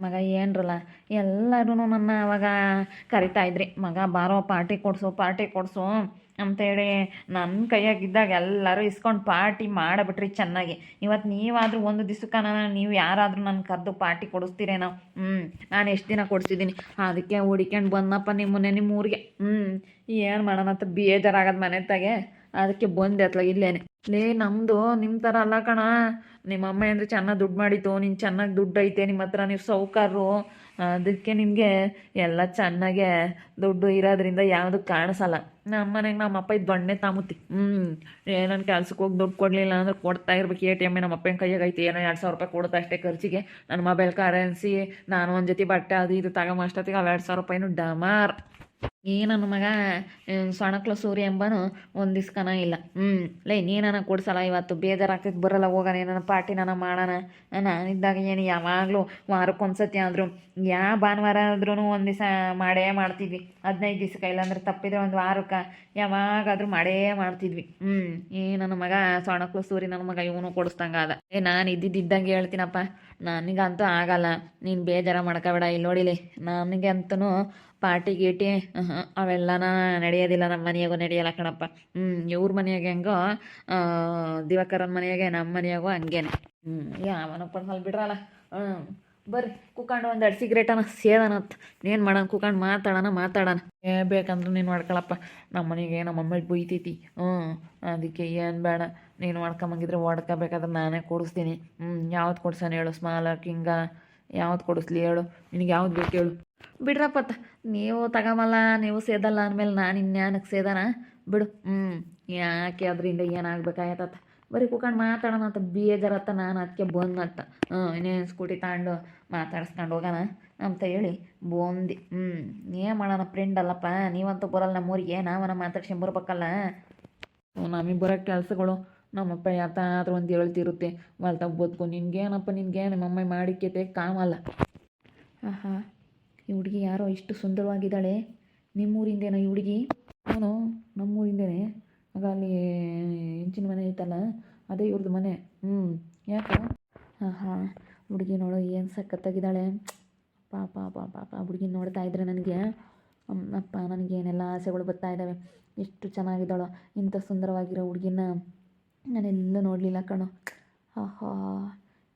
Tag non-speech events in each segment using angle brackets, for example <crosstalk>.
ಮಗ ಏನ್ರಲ್ಲ ಎಲ್ಲರೂ ನನ್ನ ಅವಾಗ ಕರಿತಾ ಇದ್ರಿ, ಮಗ ಬಾರೋ, ಪಾರ್ಟಿ ಕೊಡಿಸು ಪಾರ್ಟಿ ಕೊಡಿಸು ಅಂತೇಳಿ ನನ್ನ ಕೈಯಾಗಿದ್ದಾಗ ಎಲ್ಲರೂ ಇಸ್ಕೊಂಡು ಪಾರ್ಟಿ ಮಾಡಿಬಿಟ್ರಿ ಚೆನ್ನಾಗಿ. ಇವತ್ತು ನೀವಾದರೂ ಒಂದು ದಿವ್ಸಕ್ಕೆ ನೀವು ಯಾರಾದರೂ ನನ್ನ ಕರೆದು ಪಾರ್ಟಿ ಕೊಡಿಸ್ತೀರೇನೋ ಹ್ಞೂ ನಾನು ಎಷ್ಟು ದಿನ ಕೊಡಿಸಿದ್ದೀನಿ ಅದಕ್ಕೆ ಹುಡಿಕೊಂಡು ಬಂದಪ್ಪ ನಿಮ್ಮನ್ನೇ ನಿಮ್ಮ ಊರಿಗೆ ಹ್ಞೂ ಏನು ಮಾಡೋಣ ಅಂತ ಬೇಜಾರಾಗದ ಮನೆ ತಾಗೆ, ಅದಕ್ಕೆ ಬಂದೆ ಅತ್ಲಾಗ ಇಲ್ಲೇನೆ. ಲೇ ನಮ್ಮದು ನಿಮ್ಮ ಥರ ಅಲ್ಲ ಕಣ. ನಿಮ್ಮ ಅಮ್ಮ ಅಂದರೆ ಚೆನ್ನಾಗಿ ದುಡ್ಡು ಮಾಡಿತ್ತು ನೀನು ಚೆನ್ನಾಗಿ ದುಡ್ಡು ಐತೆ ನಿಮ್ಮ ಹತ್ರ ನೀವು ಸೌಕಾರರು. ಅದಕ್ಕೆ ನಿಮಗೆ ಎಲ್ಲ ಚೆನ್ನಾಗೆ ದುಡ್ಡು ಇರೋದ್ರಿಂದ ಯಾವುದು ಕಾಣಿಸಲ್ಲ. ನಮ್ಮ ಮನೆಗೆ ನಮ್ಮ ಅಪ್ಪ ಇದು ದೊಣ್ಣೆ ತಾಮುತ್ತಿ ಹ್ಞೂ ಏನನ್ ಕೆಲ್ಸಕ್ಕೆ ಹೋಗಿ ದುಡ್ಡು ಕೊಡಲಿಲ್ಲ ಅಂದ್ರೆ ಕೊಡ್ತಾ ಇರ್ಬೇಕು. ಎ ಟಿ ಎಂ ನಮ್ಮ ಅಪ್ಪನ ಕೈಯಾಗ ಐತೆ. ಏನೋ ಎರಡು ಸಾವಿರ ರೂಪಾಯಿ ಕೊಡುತ್ತೆ ಅಷ್ಟೇ ಖರ್ಚಿಗೆ. ನನ್ನ ಮೊಬೈಲ್ ಕರೆನ್ಸಿ, ನಾನು ಒಂದು ಜೊತೆ ಬಟ್ಟೆ ಅದು ಇದು ತಗೊಂಬ ಅಷ್ಟೊತ್ತಿಗೆ ಅವು ಎರಡು ಸಾವಿರ ರೂಪಾಯಿನೂ ಡಮಾರ್. ಈ ನನ್ನ ಮಗ ಸೊಣಕ್ಲ ಸೂರ್ಯ ಎಂಬನು ಒಂದು ದಿವ್ಸಕನ ಇಲ್ಲ. ಹ್ಞೂ ಲೇ, ನೀನನ ಕೊಡ್ಸಲ್ಲ ಇವತ್ತು ಬೇಜಾರಾಗ್ತೈತೆ ಬರಲ್ಲ ಹೋಗೋಣ ಏನಾನ ಪಾರ್ಟಿ ನಾನು ಮಾಡೋಣ. ನಾನಿದ್ದಾಗ ಏನು, ಯಾವಾಗಲೂ ವಾರಕ್ಕೊಂದ್ಸತಿ ಆದರೂ, ಯಾ ಭಾನುವಾರ ಆದ್ರೂ ಒಂದು ದಿವಸ ಮಾಡೇ ಮಾಡ್ತಿದ್ವಿ. ಹದಿನೈದು ದಿವ್ಸಕ್ಕೆ ಇಲ್ಲಾಂದ್ರೆ ತಪ್ಪಿದ್ರೆ ಒಂದು ವಾರಕ್ಕೆ ಯಾವಾಗಾದರೂ ಮಾಡೇ ಮಾಡ್ತಿದ್ವಿ. ಹ್ಞೂ ಈ ನನ್ನ ಮಗ, ಸೊಣಕ್ಲು ಸೂರಿ ನನ್ನ ಮಗ, ಇವನು ಕೊಡಿಸ್ದಂಗೆ ಅದ ಏ, ನಾನು ಇದ್ದಿದ್ದಂಗೆ ಹೇಳ್ತೀನಪ್ಪ. ನನಗಂತೂ ಆಗಲ್ಲ. ನೀನು ಬೇಜಾರ ಮಾಡ್ಕೋಬೇಡ ಇಲ್ಲಿ ನೋಡಿಲಿ ನನಗೆ ಅಂತೂ ಪಾರ್ಟಿ ಗೀಟಿ ಅವೆಲ್ಲನ ನಡೆಯೋದಿಲ್ಲ ನಮ್ಮ ಮನೆಯಾಗೂ ನಡೆಯಲ್ಲ ಕಣಪ್ಪ. ಹ್ಞೂ ಇವ್ರ ಮನೆಯಾಗೆ ಹೆಂಗೋ ದಿವಾಕರನ ಮನೆಯಾಗೆ ನಮ್ಮ ಮನೆಯಾಗೂ ಹಂಗೇನೆ. ಹ್ಞೂ ಯಾವನಪ್ಪ ಅಲ್ಲಿ ಬಿಡ್ರಲ್ಲ ಹ್ಞೂ ಬರ್ರಿ, ಕುಕ್ಕಂಡು ಒಂದು ಎರಡು ಸಿಗ್ರೇಟನ ಸೇದನತ್ ಏನು ಮಾಡೋಣ ಕುಕ್ಕಂಡು ಮಾತಾಡೋಣ ಮಾತಾಡೋಣ. ಏ, ಬೇಕಂದ್ರೆ ನೀನು ಮಾಡ್ಕೊಳಪ್ಪ. ನಮ್ಮ ಮನೆಗೆ ನಮ್ಮ ಮಮ್ಮಿ ಬೈತೈತಿ ಹ್ಞೂ, ಅದಕ್ಕೆ ಏನು ಬೇಡ. ನೀನು ಮಾಡ್ಕೊಂಬಂಗಿದ್ರೆ ಹೊಡ್ಕೋಬೇಕಾದ್ರೆ ನಾನೇ ಕೊಡಿಸ್ತೀನಿ. ಹ್ಞೂ, ಯಾವ್ದು ಕೊಡ್ಸೋಣ ಹೇಳು, ಸ್ಮಾಲ ಕಿಂಗ? ಯಾವ್ದು ಕೊಡಿಸ್ಲಿ ಹೇಳು? ನಿನಗೆ ಯಾವ್ದು ಬೇಕು ಹೇಳು? ಬಿಡ್ರಪ್ಪತ್ತ ನೀವು ತಗೊಂಬಲ್ಲ, ನೀವು ಸೇದಲ್ಲ ಅಂದಮೇಲೆ ನಾನು ಇನ್ಯಾನಕ್ಕೆ ಸೇದನ? ಬಿಡು. ಹ್ಞೂ, ಯಾಕೆ ಅದರಿಂದ ಏನಾಗ್ಬೇಕಾಯ್ತತ್ತ ಬರೀ ಕುತ್ಕೊಂಡು ಮಾತಾಡೋಣ ಅಂತ ಬೇಜಾರತ್ತ ನಾನು ಅದಕ್ಕೆ ಬಂದಂತ ಹ್ಞೂ ಇನ್ನೇನು ಸ್ಕೂಟಿ ತಗೊಂಡು ಮಾತಾಡ್ಸ್ಕೊಂಡು ಹೋಗೋಣ ಅಂತ ಹೇಳಿ ಬಂದು. ಹ್ಞೂ ಏನು ಮಾಡೋಣ ಫ್ರೆಂಡ್ ಅಲ್ಲಪ್ಪ, ನೀವಂತೂ ಬರಲ್ಲ ನಮ್ಮೂರಿಗೆ ನಾವನ್ನ ಮಾತಾಡ್ಸ್ಕೊಂಬರ್ಬೇಕಲ್ಲ ನಮಗೆ ಬರೋ ಕೆಲಸಗಳು ನಮ್ಮಪ್ಪ ಯಾತಾದ್ರೂ ಒಂದು ಹೇಳ್ತಿರುತ್ತೆ ಹೊಲ್ತಾಗ ಬದುಕು, ನಿನ್ಗೇನಪ್ಪ, ನಿನ್ಗೆ ನಮ್ಮಮ್ಮ ಮಾಡಿಕ್ಕೆತೆ ಕಾಮಲ್ಲ ಆಹಾ, ಈ ಹುಡುಗಿ ಯಾರೋ ಇಷ್ಟು ಸುಂದರವಾಗಿದ್ದಾಳೆ. ನಿಮ್ಮೂರಿಂದೇನೋ ಈ ಹುಡುಗಿ? ನಾನು ನಮ್ಮೂರಿಂದೇನೆ? ಆಗ ಅಲ್ಲಿ ಹೆಂಚಿನ ಮನೆ ಐತಲ್ಲ, ಅದೇ ಇವ್ರದ್ದು ಮನೆ. ಹ್ಞೂ ಯಾಕೆ? ಹಾಂ ಹಾಂ ಹುಡುಗಿ ನೋಡು, ಏನು ಸಖತ್ತಾಗಿದ್ದಾಳೆ. ಪಾಪ ಪಾಪ ಪಾಪ, ಹುಡುಗಿ ನೋಡ್ತಾ ಇದ್ರೆ ನನಗೆ ಅಪ್ಪ ನನಗೆ ಏನೆಲ್ಲ ಆಸೆಗಳು ಬರ್ತಾ ಇದ್ದಾವೆ ಎಷ್ಟು ಚೆನ್ನಾಗಿದ್ದಾಳೋ, ಇಂಥ ಸುಂದರವಾಗಿರೋ ಹುಡುಗಿನ ನಾನೆಲ್ಲೂ ನೋಡಲಿಲ್ಲ ಕಣೋ. ಆಹಾ,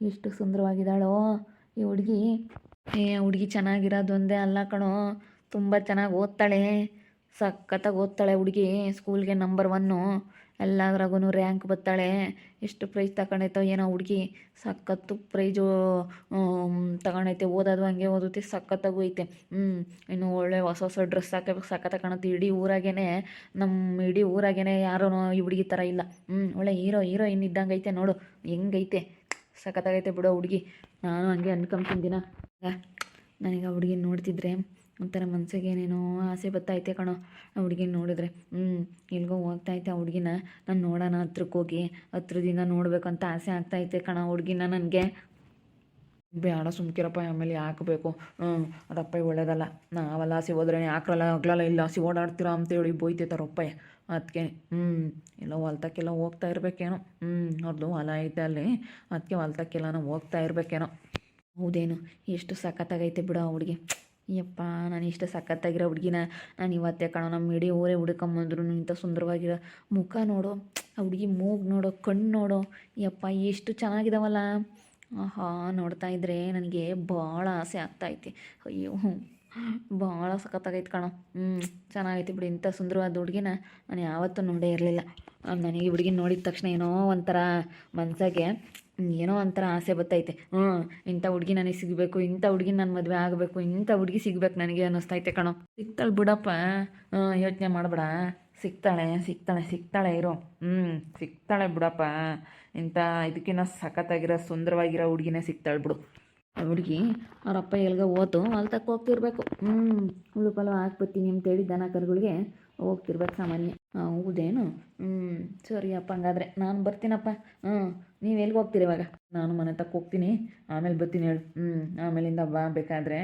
ಎಷ್ಟು ಸುಂದರವಾಗಿದ್ದಾಳೋ ಈ ಹುಡುಗಿ. ಏ, ಹುಡುಗಿ ಚೆನ್ನಾಗಿರೋದೊಂದೇ ಅಲ್ಲ ಕಣೋ. ತುಂಬ ಚೆನ್ನಾಗಿ ಓದ್ತಾಳೆ. ಸಖತ್ತಾಗಿ ಓದ್ತಾಳೆ ಹುಡುಗಿ ಸ್ಕೂಲ್ಗೆ ನಂಬರ್ ಒನ್ನು ಎಲ್ಲದ್ರಾಗೂ ರ್ಯಾಂಕ್ ಬರ್ತಾಳೆ. ಎಷ್ಟು ಪ್ರೈಸ್ ತಗೊಂಡೈತೋ ಏನೋ ಹುಡುಗಿ, ಸಖತ್ತು ಪ್ರೈಜು ತಗೊಂಡೈತೆ. ಓದೋದು ಹಂಗೆ ಓದುತ್ತೆ ಸಖತ್ತಾಗೂ ಐತೆ. ಹ್ಞೂ ಇನ್ನು ಒಳ್ಳೆ ಹೊಸ ಹೊಸ ಡ್ರೆಸ್ ಹಾಕಬೇಕು, ಸಖತ್ತಾಗಿ ಕಾಣುತ್ತೆ. ಇಡೀ ಊರಾಗೇ ನಮ್ಮ ಇಡೀ ಊರಾಗೇನೆ ಯಾರೂ ಈ ಹುಡುಗಿ ಥರ ಇಲ್ಲ. ಹ್ಞೂ ಒಳ್ಳೆ ಹೀರೋ ಹೀರೋಯಿನ್ ಇದ್ದಂಗೆ ಐತೆ ನೋಡು. ಹೆಂಗೈತೆ ಸಖತ್ತಾಗೈತೆ ಬಿಡೋ ಹುಡುಗಿ. ನಾನು ಹಂಗೆ ಅನ್ಕೊಂತೀನಿ ನನಗೆ ಆ ಹುಡುಗಿ ನೋಡ್ತಿದ್ರೆ ಒಂಥರ ಮನಸ್ಸಿಗೆ ಏನೇನೋ ಆಸೆ ಬರ್ತೈತೆ ಕಣೋ ಆ ಹುಡುಗಿನ ನೋಡಿದ್ರೆ. ಹ್ಞೂ ಎಲ್ಗೋ ಹೋಗ್ತೈತೆ ಆ ಹುಡುಗಿನ. ನಾನು ನೋಡೋಣ ಹತ್ರಕ್ಕೆ ಹೋಗಿ ಹತ್ರದಿಂದ ನೋಡಬೇಕಂತ ಆಸೆ ಆಗ್ತೈತೆ ಕಣ ಹುಡುಗಿನ ನನಗೆ. ಬೇಡ ಸುಮ್ಕಿರಪ್ಪ ಆಮೇಲೆ ಹಾಕಬೇಕು ಬೇಕು ಹ್ಞೂ ಅದಪ್ಪ ಒಳ್ಳೇದಲ್ಲ. ನಾವೆಲ್ಲ ಆಸೆ ಹೋದ್ರೆ ಹಾಕ್ರಲ್ಲ ಆಗ್ಲಲ್ಲ ಇಲ್ಲ ಹಸಿ ಓಡಾಡ್ತೀರಾ ಅಂತೇಳಿ ಬೈತೈತಾರಪ್ಪ ಅದಕ್ಕೆ ಹ್ಞೂ ಎಲ್ಲ ಹೊಲ್ತಕ್ಕೆಲ್ಲ ಹೋಗ್ತಾ ಇರಬೇಕೇನೋ. ಹ್ಞೂ ಅವ್ರದ್ದು ಹೊಲ ಐತೆ ಅಲ್ಲಿ. ಅದಕ್ಕೆ ಹೊಲ್ತಕ್ಕೆಲ್ಲ ಹೋಗ್ತಾ ಇರಬೇಕೇನೋ. ಹೌದೇನು? ಎಷ್ಟು ಸಖತ್ತಾಗೈತೆ ಬಿಡು ಆ ಹುಡುಗಿ. ಯಪ್ಪ, ನಾನು ಇಷ್ಟು ಸಖತ್ತಾಗಿರೋ ಹುಡುಗಿನ ನಾನು ಇವತ್ತೇ ಕಣೋ ನಮ್ಮ ಇಡೀ ಊರೇ ಹುಡ್ಕೊಂಬಂದ್ರು ಇಂಥ ಸುಂದರವಾಗಿರೋ ಮುಖ ನೋಡು, ಆ ಹುಡುಗಿ ಮೂಗು ನೋಡೋ, ಕಣ್ಣು ನೋಡೋ, ಯಪ್ಪ, ಎಷ್ಟು ಚೆನ್ನಾಗಿದಾವಲ್ಲ. ಆಹಾ, ನೋಡ್ತಾ ಇದ್ರೆ ನನಗೆ ಭಾಳ ಆಸೆ ಆಗ್ತೈತೆ ಅಯ್ಯೋ ಭಾಳ ಸಖತ್ತಾಗೈತೆ ಕಣೋ. ಹ್ಞೂ ಚೆನ್ನಾಗೈತೆ ಬಿಡಿ, ಇಂಥ ಸುಂದರವಾದ ಹುಡುಗಿನ ನಾನು ಯಾವತ್ತೂ ನೋಡೇ ಇರಲಿಲ್ಲ. ನನಗೆ ಹುಡುಗಿನ ನೋಡಿದ ತಕ್ಷಣ ಏನೋ ಒಂಥರ ಮನಸ್ಸಾಗೆ ಏನೋ ಒಂಥರ ಆಸೆ ಬರ್ತೈತೆ ಹ್ಞೂ, ಇಂಥ ಹುಡುಗಿ ನನಗೆ ಸಿಗಬೇಕು, ಇಂಥ ಹುಡುಗಿ ನನ್ನ ಮದುವೆ ಆಗಬೇಕು, ಇಂಥ ಹುಡುಗಿ ಸಿಗ್ಬೇಕು ನನಗೆ ಅನ್ನಿಸ್ತೈತೆ ಕಣೋ. ಸಿಗ್ತಾಳೆ ಬಿಡಪ್ಪ. ಯೋಚನೆ ಮಾಡಬೇಡ. ಸಿಗ್ತಾಳೆ ಸಿಗ್ತಾಳೆ ಸಿಗ್ತಾಳೆ ಇರೋ. ಹ್ಞೂ, ಸಿಗ್ತಾಳೆ ಬಿಡಪ್ಪ. ಇಂಥ ಇದಕ್ಕಿನ್ನ ಸಖತ್ತಾಗಿರೋ, ಸುಂದರವಾಗಿರೋ ಹುಡುಗಿನೇ ಸಿಗ್ತಾಳೆ ಬಿಡು. ಹುಡುಗಿ ಅವರಪ್ಪ ಎಲ್ಗ ಓತು ಹೊಲ್ತಕ್ಕೆ ಹೋಗ್ತಿರ್ಬೇಕು. ಹ್ಞೂ ಹುಳು ಪಲು ಹಾಕ್ಬತ್ತೀನಿ ಅಂತೇಳಿ ದನ ಕರುಗಳಿಗೆ ಹೋಗ್ತಿರ್ಬೇಕು ಸಾಮಾನ್ಯ. ಹೌದೇನು? ಹ್ಞೂ ಸರಿಯಪ್ಪ ಹಂಗಾದ್ರೆ ನಾನು ಬರ್ತೀನಪ್ಪ. ಹ್ಞೂ ನೀವು ಎಲ್ಲಿಗೆ ಹೋಗ್ತೀರಿ ಇವಾಗ? ನಾನು ಮನೆ ತಕ್ಕ ಹೋಗ್ತೀನಿ. ಆಮೇಲೆ ಬರ್ತೀನಿ ಹೇಳು. ಹ್ಞೂ ಆಮೇಲಿಂದ ಬಾ, ಬೇಕಾದರೆ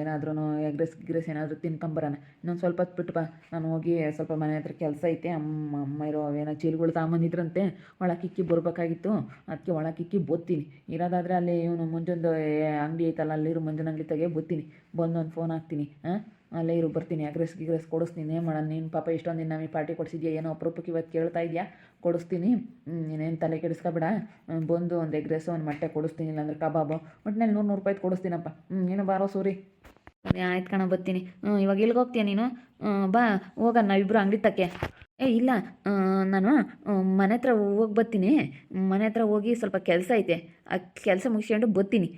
ಏನಾದ್ರೂ ಎಗ್ರೆಸ್ ಗಿಗ್ರೆಸ್ ಏನಾದರೂ ತಿನ್ಕೊಂಬರೋಣ ಇನ್ನೊಂದು ಸ್ವಲ್ಪ ಹೊತ್ತು ಬಿಟ್ಟು ಬಾ. ನಾನು ಹೋಗಿ ಸ್ವಲ್ಪ ಮನೆ ಹತ್ರ ಕೆಲಸ ಐತೆ. ಅಮ್ಮ ಅಮ್ಮ ಇರೋ ಏನೋ ಚೀಲಗಳು ತಗೊಂಬಂದಿದ್ರಂತೆ ಒಳಕಿಕ್ಕಿ ಬರಬೇಕಾಗಿತ್ತು. ಅದಕ್ಕೆ ಒಳಕಿಕ್ಕಿ ಬೋದ್ತೀನಿ ಇರೋದಾದರೆ ಅಲ್ಲಿ ಇವನು ಮುಂಜೊಂದು ಅಂಗಡಿ ಐತಲ್ಲ, ಅಲ್ಲಿರೋ ಮುಂಜಾನೆ ಅಂಗಡಿ ತೆಗೆ ಬೋದ್ತೀನಿ ಬಂದು ಒಂದು ಫೋನ್ ಹಾಕ್ತೀನಿ. ಹಾಂ ಅಲ್ಲೇ ಇರು, ಬರ್ತೀನಿ. ಅಗ್ರೆಸ್ ಗಿಗ್ರೆಸ್ ಕೊಡಿಸ್ತೀನಿ. ಮಾಡೋಣ ನೀನು ಪಾಪ ಇಷ್ಟೊಂದು ದಿನ ನಮಗೆ ಪಾರ್ಟಿ ಕೊಡಿಸಿದ್ಯಾ? ಏನೋ ಅಪರೂಪಕ್ಕೆ ಇವತ್ತು ಕೇಳ್ತಾ ಇದೆಯಾ? ಕೊಡಿಸ್ತೀನಿ. ನೀನೇನು ತಲೆ ಕೆಡಿಸ್ಕೊಬೇಡ. ಬಂದು ಒಂದು ಎಗ್ರೆಸ್, ಒಂದು ಮೊಟ್ಟೆ ಕೊಡಿಸ್ತೀನಿ, ಇಲ್ಲಾಂದ್ರೆ ಕಬಾಬು. ಒಟ್ಟಿನಲ್ಲಿ ನೂರು ನೂರು ರೂಪಾಯಿ ಕೊಡಿಸ್ತೀನಪ್ಪ. ಏನೋ ಬಾರೋ ಸೂರಿ. ಆಯ್ತು ಕಣ, ಬರ್ತೀನಿ. ಹ್ಞೂ ಇವಾಗ ಎಲ್ಲಿಗೆ ಹೋಗ್ತೀಯ ನೀನು? ಬಾ, ಹೋಗೋಣ ನಾವಿಬ್ಬರು ಅಂಗಡಿ ತಕ್ಕೆ ಏ, ಇಲ್ಲ. ನಾನು ಮನೆ ಹತ್ರ ಹೋಗಿ ಬರ್ತೀನಿ. ಮನೆ ಹತ್ರ ಹೋಗಿ ಸ್ವಲ್ಪ ಕೆಲಸ ಐತೆ. ಆ ಕೆಲಸ ಮುಗಿಸ್ಕೊಂಡು ಬರ್ತೀನಿ.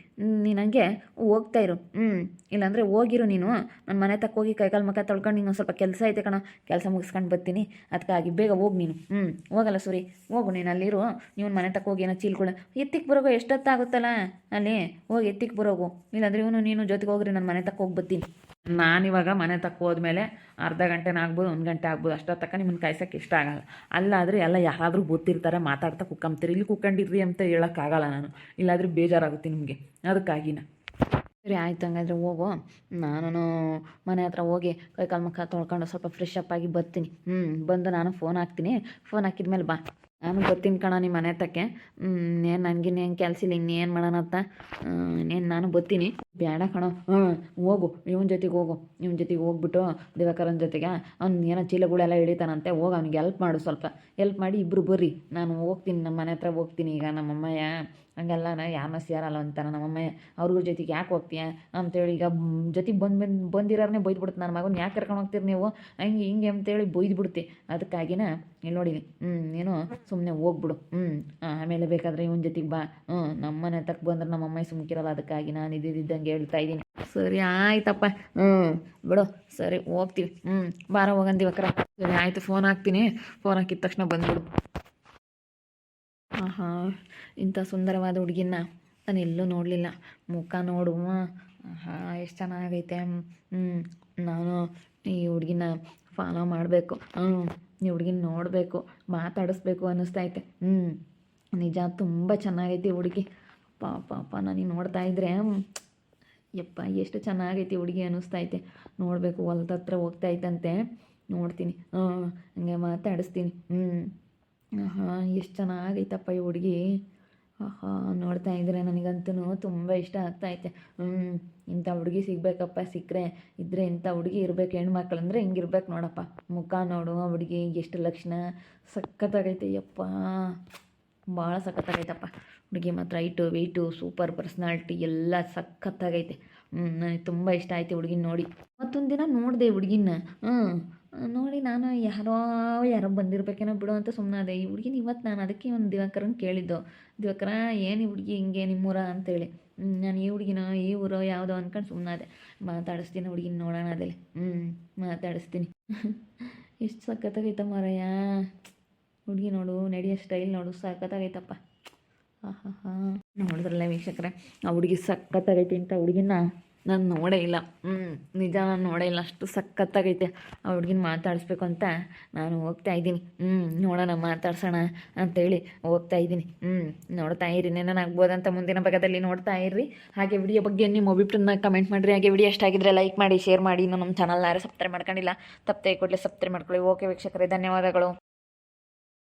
ನೀನು ಹಂಗೆ ಹೋಗ್ತಾ ಇರು. ಹ್ಞೂ ಇಲ್ಲಾಂದರೆ ಹೋಗಿರು ನೀನು. ನಾನು ಮನೆ ತಕ್ಕ ಹೋಗಿ ಕೈಕಾಲು ಮುಖ ತೊಳ್ಕೊಂಡು ನೀನು ಸ್ವಲ್ಪ ಕೆಲಸ ಐತೆ ಕಣ. ಕೆಲಸ ಮುಗಿಸ್ಕೊಂಡು ಬರ್ತೀನಿ. ಅದಕ್ಕಾಗಿ ಬೇಗ ಹೋಗಿ ನೀನು. ಹ್ಞೂ ಹೋಗಲ್ಲ ಸೂರಿ. ಹೋಗು, ನೀನು ಅಲ್ಲಿರು. ನೀವು ಮನೆ ತಕ್ಕ ಹೋಗಿ ಏನೋ ಚೀಲ್ಕೊಳ್ಳ ಎತ್ತಿಗೆ ಬರೋಗು ಎಷ್ಟೊತ್ತಾಗುತ್ತಲ್ಲ? ಅಲ್ಲಿ. ಹೋಗಿ ಎತ್ತಿಗೆ ಬರೋಗು. ಇಲ್ಲಾಂದ್ರೆ ಇವನು ನೀನು ಜೊತೆಗೆ ಹೋಗ್ರಿ. ನಾನು ಮನೆ ತಕ್ಕ ಹೋಗಿ ಬರ್ತೀನಿ. ನಾನಿವಾಗ ಮನೆ ತಕ್ಕ ಹೋದ್ಮೇಲೆ ಅರ್ಧ ಗಂಟೆನ ಆಗ್ಬೋದು, ಒಂದು ಗಂಟೆ ಆಗ್ಬೋದು. ಅಷ್ಟೊತ್ತಕ್ಕ ತಕ್ಕ ನಿಮ್ಮನ್ನು ಕಾಯ್ಸೋಕ್ಕೆ ಇಷ್ಟ ಆಗಲ್ಲ. ಅಲ್ಲಾದರೆ ಎಲ್ಲ ಯಾರಾದರೂ ಗೊತ್ತಿರ್ತಾರೆ, ಮಾತಾಡ್ತಾ ಕುಕ್ಕಂತೀರಿ ಇಲ್ಲಿ ಕುಕ್ಕಂಡಿರ್ರಿ ಅಂತ ಹೇಳೋಕ್ಕಾಗಲ್ಲ ನಾನು. ಇಲ್ಲಾದರೆ ಬೇಜಾರಾಗುತ್ತೆ ನಿಮಗೆ. ಅದಕ್ಕಾಗಿನ ಸರಿ, ಆಯ್ತು ಹಂಗಾದ್ರೆ ಹೋಗು. ನಾನು ಮನೆ ಹತ್ರ ಹೋಗಿ ಕೈಕಾಲು ಮುಖ ತೊಳ್ಕೊಂಡು ಸ್ವಲ್ಪ ಫ್ರೆಶ್ ಅಪ್ ಆಗಿ ಬರ್ತೀನಿ. ಹ್ಞೂ ಬಂದು ನಾನು ಫೋನ್ ಹಾಕ್ತೀನಿ. ಫೋನ್ ಹಾಕಿದ್ಮೇಲೆ ಬಾ. ನಾನು ಬರ್ತೀನಿ ಕಣ ನಿಮ್ಮ ಮನೆ ತಕ್ಕೆ ಏನು ನನಗಿನ್ನೇನು ಕೆಲಸ ಇಲ್ಲ, ಇನ್ನೇನು ಮಾಡೋಣ ಅಂತ. ಇನ್ನೇನು ನಾನು ಬರ್ತೀನಿ ಬೇಡ ಕಣ. ಹೋಗು. ಇವನ ಜೊತೆಗೆ ಹೋಗು. ಇವನ ಜೊತೆಗೆ ಹೋಗ್ಬಿಟ್ಟು ದಿವಾಕರನ ಜೊತೆಗೆ ಅವ್ನು ಏನೋ ಚೀಲಗಳೆಲ್ಲ ಹಿಡಿತಾನಂತೆ ಹೋಗಿ ಅವ್ನಿಗೆ ಹೆಲ್ಪ್ ಮಾಡು ಸ್ವಲ್ಪ. ಹೆಲ್ಪ್ ಮಾಡಿ ಇಬ್ಬರು ಬರ್ರಿ. ನಾನು ಹೋಗ್ತೀನಿ ನಮ್ಮ ಮನೆ ಹತ್ರ ಹೋಗ್ತೀನಿ ಈಗ ನಮ್ಮ ಹಂಗೆಲ್ಲ ಯಾರನ್ನ ಸೇರಲ್ಲ ನಮ್ಮ ಅಮ್ಮ ಅವ್ರಿಗೂ ಜೊತೆಗೆ ಯಾಕೆ ಹೋಗ್ತೀಯ ಅಂತೇಳಿ ಈಗ ಜೊತೆಗೆ ಬಂದು ಬಂದು ಬಂದಿರೋರನ್ನೇ ಬೈದ್ಬಿಡುತ್ತೆ ನನ್ನ ಮಗನ ಯಾಕೆ ಕರ್ಕೊಂಡು ಹೋಗ್ತೀರಿ ನೀವು? ಹಂಗೆ ಹಿಂಗೆ ಅಂತೇಳಿ ಬೈದ್ಬಿಡುತ್ತೆ ಅದಕ್ಕಾಗಿನ ಇಲ್ಲಿ ನೋಡಿ ಹ್ಞೂ ಏನು ಸುಮ್ಮನೆ ಹೋಗ್ಬಿಡು ಹ್ಞೂ ಆಮೇಲೆ ಬೇಕಾದರೆ ಇವನ ಜೊತೆಗೆ ಬಾ. ಹ್ಞೂ ನಮ್ಮ ಮನೆ ತಕ್ಕ ಬಂದ್ರೆ ನಮ್ಮ ಅಮ್ಮ ಸುಮ್ಕಿರಲ್ಲ. ಅದಕ್ಕಾಗಿ ನಾನು ಇದ್ದಿದ್ದಂಗೆ ಹೇಳ್ತಾ ಇದ್ದೀನಿ. ಸರಿ ಆಯ್ತಪ್ಪ. ಹ್ಞೂ ಬಿಡು. ಸರಿ, ಹೋಗ್ತೀವಿ. ಹ್ಞೂ ಬಾರ ಹೋಗಂದಿವಕ್ರ ಸರಿ, ಆಯಿತು. ಫೋನ್ ಹಾಕ್ತೀನಿ. ಫೋನ್ ಹಾಕಿದ ತಕ್ಷಣ ಬಂದ್ಬಿಡು. ಆಹಾ, ಇಂಥ ಸುಂದರವಾದ ಹುಡುಗಿನ ನಾನು ಎಲ್ಲೂ ನೋಡಲಿಲ್ಲ. ಮುಖ ನೋಡು ಆಹಾ, ಎಷ್ಟು ಚೆನ್ನಾಗೈತೆ ನಾನು ಈ ಹುಡುಗಿನ ಫಾಲೋ ಮಾಡಬೇಕು. ಹ್ಞೂ ಈ ಹುಡುಗಿನ ನೋಡಬೇಕು, ಮಾತಾಡಿಸ್ಬೇಕು ಅನ್ನಿಸ್ತೈತೆ ಹ್ಞೂ ನಿಜ ತುಂಬ ಚೆನ್ನಾಗೈತಿ ಹುಡುಗಿ. ಪಾಪ ಪಾಪ ನನಗೆ ನೋಡ್ತಾ ಇದ್ರೆ ಯಪ್ಪ, ಎಷ್ಟು ಚೆನ್ನಾಗೈತಿ ಹುಡುಗಿ ಅನ್ನಿಸ್ತೈತೆ ನೋಡಬೇಕು ಹೊಲ್ದ ಹತ್ರ ಹೋಗ್ತಾ ಐತಂತೆ. ನೋಡ್ತೀನಿ. ಹಾಂ ಹಂಗೆ ಮಾತಾಡಿಸ್ತೀನಿ. ಹ್ಞೂ ಆಹಾ, ಎಷ್ಟು ಚೆನ್ನಾಗೈತಪ್ಪ ಈ ಹುಡುಗಿ. ಆಹಾ, ನೋಡ್ತಾ ಇದ್ರೆ ನನಗಂತೂ ತುಂಬ ಇಷ್ಟ ಆಗ್ತೈತೆ ಹ್ಞೂ ಇಂಥ ಹುಡುಗಿ ಸಿಗಬೇಕಪ್ಪ ಸಿಕ್ಕರೆ. ಇದ್ದರೆ ಇಂಥ ಹುಡುಗಿ ಇರಬೇಕು, ಹೆಣ್ಮಕ್ಳು ಅಂದರೆ ಹಿಂಗಿರ್ಬೇಕು ನೋಡಪ್ಪ. ಮುಖ ನೋಡು ಆ ಹುಡುಗಿ, ಎಷ್ಟು ಲಕ್ಷಣ. ಸಖತ್ತಾಗೈತೆ, ಯಪ್ಪ. ಭಾಳ ಸಖತ್ತಾಗೈತಪ್ಪ. ಹುಡುಗಿ ಮಾತ್ರ ಐಟು ವೆಯ್ಟು, ಸೂಪರ್ ಪರ್ಸ್ನಾಲ್ಟಿ, ಎಲ್ಲ ಸಖತ್ತಾಗೈತೆ. ಹ್ಞೂ ನನಗೆ ತುಂಬ ಇಷ್ಟ ಆಯಿತು ಹುಡುಗಿನ ನೋಡಿ. ಮತ್ತೊಂದು ದಿನ ನೋಡಿದೆ ಹುಡುಗಿನ ಹ್ಞೂ ಯಾರೋ ಯಾರೋ ಬಂದಿರ್ಬೇಕೇನೋ ಬಿಡು ಅಂತ ಸುಮ್ಮನಾದೆ ಈ ಹುಡುಗಿನ ಇವತ್ತು ನಾನು ಅದಕ್ಕೆ ಒಂದು ದಿವಾಕರನ್ ಕೇಳಿದ್ದು. ದಿವಾಕರ, ಏನು ಈ ಹುಡುಗಿ ಹಿಂಗೆ ನಿಮ್ಮೂರ? ಅಂತೇಳಿ ನಾನು ಈ ಹುಡುಗಿನ, ಈ ಊರೋ ಯಾವುದೋ ಅಂದ್ಕೊಂಡು ಸುಮ್ಮನಾದೆ ಮಾತಾಡಿಸ್ತೀನಿ ಹುಡುಗಿನ ನೋಡೋಣ ಅದೇ ಹ್ಞೂ ಮಾತಾಡಿಸ್ತೀನಿ. <laughs> ಎಷ್ಟು ಸಖತ್ತಾಗೈತ ಮಾರಯ್ಯ. ಹುಡುಗಿ ನೋಡು, ನಡೆಯೋ ಸ್ಟೈಲ್ ನೋಡು. ಸಖತ್ತಾಗೈತಪ್ಪ. ಆಹಾ ಹಾಂ ನೋಡಿದ್ರಲ್ಲ ವೀಕ್ಷಕರೇ, ಆ ಹುಡುಗಿ ಸಖತ್ತಾಗೈತೆ ಅಂತ ಹುಡುಗಿನ ನಾನು ನೋಡೇ ಇಲ್ಲ. ಹ್ಞೂ ನಿಜ ನಾನು ನೋಡೇ ಇಲ್ಲ. ಅಷ್ಟು ಸಖತ್ತಾಗೈತೆ. ಆ ಹುಡುಗಿನ ಮಾತಾಡಿಸ್ಬೇಕು ಅಂತ ನಾನು ಹೋಗ್ತಾ ಇದ್ದೀನಿ. ಹ್ಞೂ ನೋಡೋಣ, ಮಾತಾಡ್ಸೋಣ ಅಂತೇಳಿ ಹೋಗ್ತಾ ಇದ್ದೀನಿ. ಹ್ಞೂ ನೋಡ್ತಾ ಇರಿ. ಆಗ್ಬೋದಂತ ಮುಂದಿನ ಭಾಗದಲ್ಲಿ ನೋಡ್ತಾ ಇರ್ರಿ. ಹಾಗೆ ವಿಡಿಯೋ ಬಗ್ಗೆ ನಿಮ್ಮ ಅಭಿಪ್ರಾಯನ ಕಮೆಂಟ್ ಮಾಡಿರಿ. ಹಾಗೆ ವಿಡಿಯೋ ಎಷ್ಟಾಗಿದ್ರೆ ಲೈಕ್ ಮಾಡಿ ಶೇರ್ ಮಾಡಿ. ಇನ್ನೂ ನಮ್ಮ ಚಾನಲ್ನ ಯಾರು ಸಬ್ಸ್ಕ್ರೈಬ್ ಮಾಡ್ಕೊಂಡಿಲ್ಲ, ತಪ್ಪದೆ ಕೊಡಲಿ ಸಬ್ಸ್ಕ್ರೈಬ್ ಮಾಡ್ಕೊಳ್ಳಿ. ಓಕೆ ವೀಕ್ಷಕರೇ, ಧನ್ಯವಾದಗಳು.